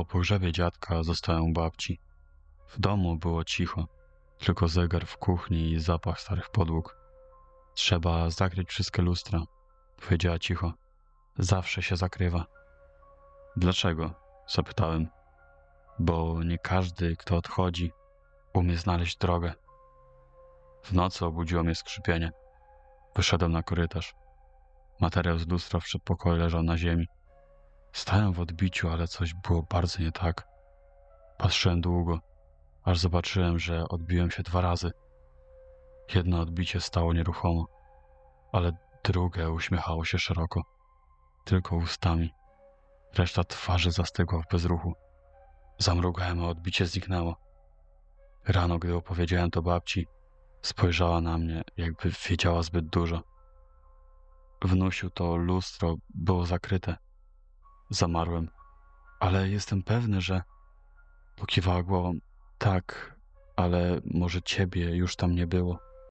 Po pogrzebie dziadka zostałem babci. W domu było cicho, tylko zegar w kuchni i zapach starych podłóg. Trzeba zakryć wszystkie lustra, powiedziała cicho. Zawsze się zakrywa. Dlaczego? zapytałem. Bo nie każdy, kto odchodzi, umie znaleźć drogę. W nocy obudziło mnie skrzypienie. Wyszedłem na korytarz. Materiał z lustra w przedpokoju leżał na ziemi. Stałem w odbiciu, ale coś było bardzo nie tak. Patrzyłem długo, aż zobaczyłem, że odbiłem się dwa razy. Jedno odbicie stało nieruchomo, ale drugie uśmiechało się szeroko, tylko ustami. Reszta twarzy zastygła w bezruchu. Zamrugałem, a odbicie zniknęło. Rano, gdy opowiedziałem to babci, spojrzała na mnie, jakby wiedziała zbyt dużo. Wnusił to lustro było zakryte. Zamarłem, ale jestem pewny, że. Pokiwała głową. Tak, ale może ciebie już tam nie było.